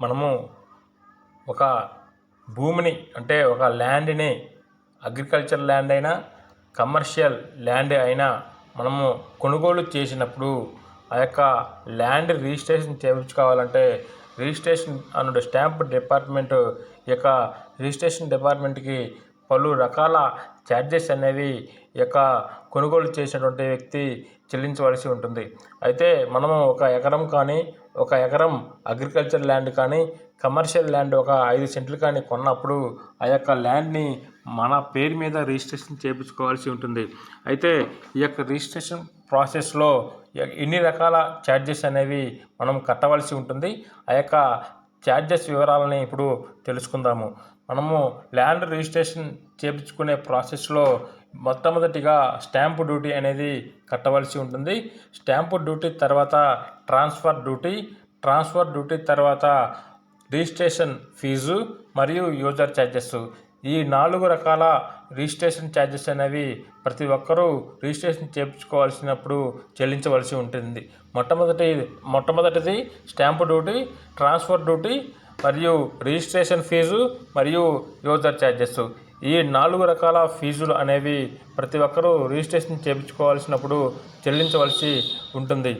మనము ఒక భూమిని అంటే ఒక ల్యాండ్ని అగ్రికల్చర్ ల్యాండ్ అయినా కమర్షియల్ ల్యాండ్ అయినా మనము కొనుగోలు చేసినప్పుడు ఆ యొక్క ల్యాండ్ రిజిస్ట్రేషన్ చేయించుకోవాలంటే రిజిస్ట్రేషన్ అన్న స్టాంప్ డిపార్ట్మెంట్ ఈ యొక్క రిజిస్ట్రేషన్ డిపార్ట్మెంట్కి పలు రకాల ఛార్జెస్ అనేవి ఈ యొక్క కొనుగోలు చేసినటువంటి వ్యక్తి చెల్లించవలసి ఉంటుంది. అయితే మనము ఒక ఎకరం కానీ ఒక ఎకరం అగ్రికల్చర్ ల్యాండ్ కానీ కమర్షియల్ ల్యాండ్ ఒక ఐదు సెంట్లు కానీ కొన్నప్పుడు ఆ యొక్క ల్యాండ్ని మన పేరు మీద రిజిస్ట్రేషన్ చేయించుకోవాల్సి ఉంటుంది. అయితే ఈ యొక్క రిజిస్ట్రేషన్ ప్రాసెస్లో ఎన్ని రకాల ఛార్జెస్ అనేవి మనం కట్టవలసి ఉంటుంది. ఆ యొక్క ఛార్జెస్ వివరాలని ఇప్పుడు తెలుసుకుందాము. మనము ల్యాండ్ రిజిస్ట్రేషన్ చేయించుకునే ప్రాసెస్లో మొట్టమొదటిగా స్టాంపు డ్యూటీ అనేది కట్టవలసి ఉంటుంది. స్టాంపు డ్యూటీ తర్వాత ట్రాన్స్ఫర్ డ్యూటీ ట్రాన్స్ఫర్ డ్యూటీ తర్వాత రిజిస్ట్రేషన్ ఫీజు మరియు యూజర్ ఛార్జెస్ ఈ నాలుగు రకాల రిజిస్ట్రేషన్ ఛార్జెస్ అనేవి ప్రతి ఒక్కరూ రిజిస్ట్రేషన్ చేయించుకోవాల్సినప్పుడు చెల్లించవలసి ఉంటుంది. మొట్టమొదటి మొట్టమొదటిది స్టాంపు డ్యూటీ ట్రాన్స్ఫర్ డ్యూటీ మరియు రిజిస్ట్రేషన్ ఫీజు మరియు యూజర్ ఛార్జెస్ ఈ నాలుగు రకాల ఫీజులు అనేవి ప్రతి ఒక్కరూ రిజిస్ట్రేషన్ చేయించుకోవాల్సినప్పుడు చెల్లించవలసి ఉంటుంది.